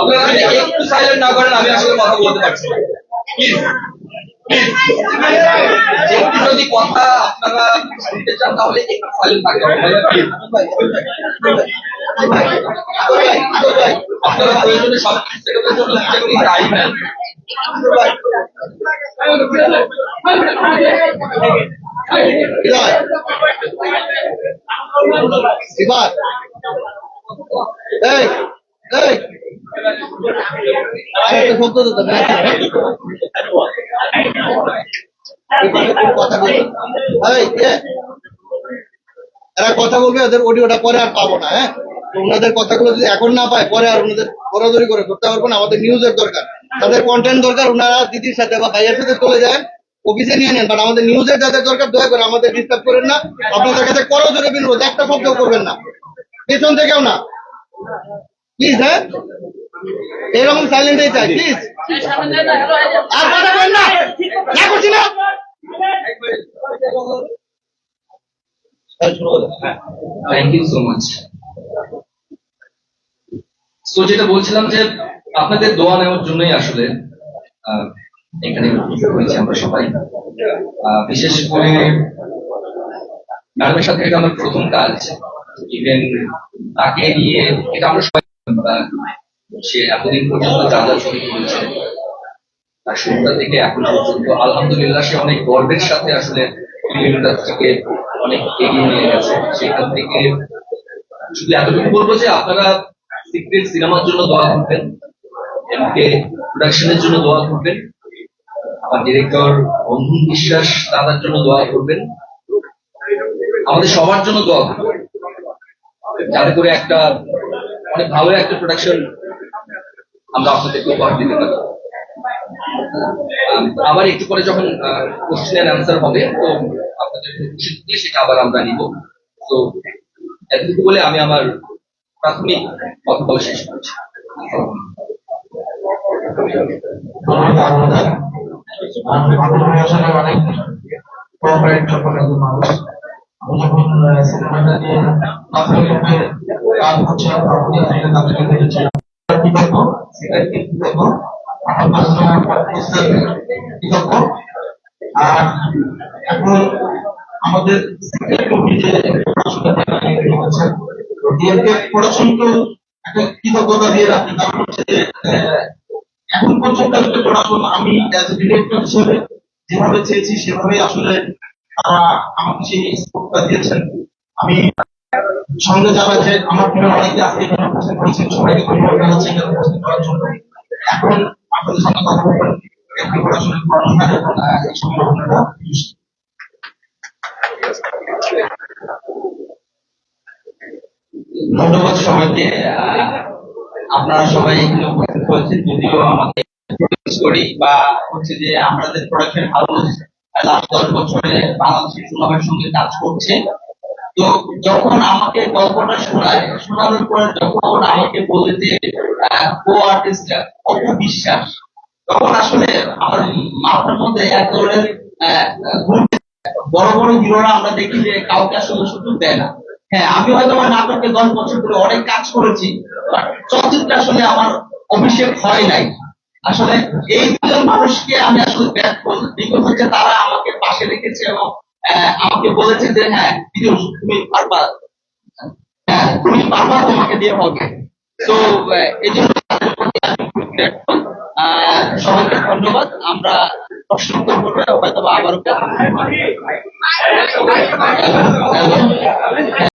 আপনারা যদি একটু সাইলেন্ট না করেন আমি আসলে কথা বলতে পারছি যদি কথা আপনারা শুনতে চান তাহলে একটু সাইলেন্ট থাকতে আপনারা প্রয়োজনে সব চাকরি দায়ী নেন এবার? এরা কথা বলবে ওদের অডিওটা পরে আর পাবো না হ্যাঁ ওনাদের কথাগুলো যদি এখন না পায় পরে আর ওনাদের দৌড়াদৌড়ি করে ধরতে পারব না আমাদের নিউজের দরকার তাদের কন্টেন্ট দরকার, ওনারা দিদির সাথে বা ভাইয়ের সাথে চলে যায় অফিসে নিয়ে নেন। বাট আমাদের নিউজের যাদের দরকার, দয়া করে আমাদের ডিস্টার্ব করেন না। আপনাদের কাছে করো জোরে বিনোদ একটা শব্দ করবেন না। পেছন থেকেও না। প্লিজ হ্যাঁ? এরকম সাইলেন্টই চাই প্লিজ আর কথা বলেন না। না করছি না। থ্যাংক ইউ সো মাচ তো যেটা বলছিলাম যে আপনাদের দোয়া নেওয়ার জন্যই আসলে এখানে হয়েছি আমরা সবাই। বিশেষ করে ম্যাডামের সাথে এটা আমার প্রথম কাজ ইভেন তাকে নিয়ে এটা আমরা সবাই সে এতদিন পর্যন্ত যা যা ছবি করেছে তার শুরুটা থেকে এখন পর্যন্ত আলহামদুলিল্লাহ সে অনেক গর্বের সাথে আসলে ফিল্মটা থেকে অনেক এগিয়ে নিয়ে গেছে। সেখান থেকে শুধু এতটুকু বলব যে আপনারা সিক্রেট সিনেমার জন্য দোয়া করবেন। এমকে প্রোডাকশনের জন্য দোয়া করবেন। আমার ডিরেক্টর বন্ধু বিশ্বাস দাদার জন্য দোয়া করবেন। আমাদের সবার জন্য দোয়া করবেন। যাতে করে একটা অনেক ভালো একটা প্রোডাকশন আমরা আপনাদেরকে উপহার দিতে পারি। আবার একটু পরে যখন কোশ্চেন এন্ড অ্যান্সার হবে, তো আপনাদের দিয়ে সেটা আবার আমরা নিব। তো এতটুকু বলে আমি আমার প্রাথমিক কথা শেষ করছি। এখন আমাদের পড়াশোনা একটা কৃতজ্ঞতা দিয়ে রাখি কারণ হচ্ছে এখন পর্যন্ত পড়াশোনা আমি ডিরেক্টর হিসেবে যেভাবে চেয়েছি সেভাবে আসলে তারা আমাকে সেই স্কোপটা দিয়েছেন। আমি সঙ্গে যারা যে আমার প্রিয় অনেকে এখানে উপস্থিত সবাইকে এখানে উপস্থিত করার জন্য। এখন আপনাদের সঙ্গে কথা বলবেন এই সম্ভাবনাটা ধন্যবাদ সবাইকে। আপনারা সবাই এখানে উপস্থিত হয়েছেন, যদিও প্রডিউস করি বা হচ্ছে যে আমাদের প্রোডাকশন হাউস লাস্ট দশ বছরে বাংলাদেশের সিনেমার সঙ্গে কাজ করছে। তো যখন আমাকে গল্পটা শোনায়, শোনানোর পরে যখন আমাকে বলে যে কো আর্টিস্ট অপু বিশ্বাস তখন আসলে আমার মাথার মধ্যে এক ধরনের বড় বড় হিরোরা আমরা দেখি যে কাউকে আসলে সুযোগ দেয় না। হ্যাঁ আমি হয়তো আমার নাটকে দশ বছর ধরে অনেক কাজ করেছি চলচ্চিত্রে আসলে আমার অভিষেক হয় নাই। আসলে এই দুজন মানুষকে আমি আসলে ব্যাট করি হচ্ছে তারা আমাকে পাশে রেখেছে এবং আমাকে বলেছে যে হ্যাঁ বিদুষ তুমি পারবা হ্যাঁ তুমি পারবা তোমাকে দিয়ে হবে তো এই জন্য সবাইকে ধন্যবাদ। আমরা প্রশ্ন করব হয়তো আবারও।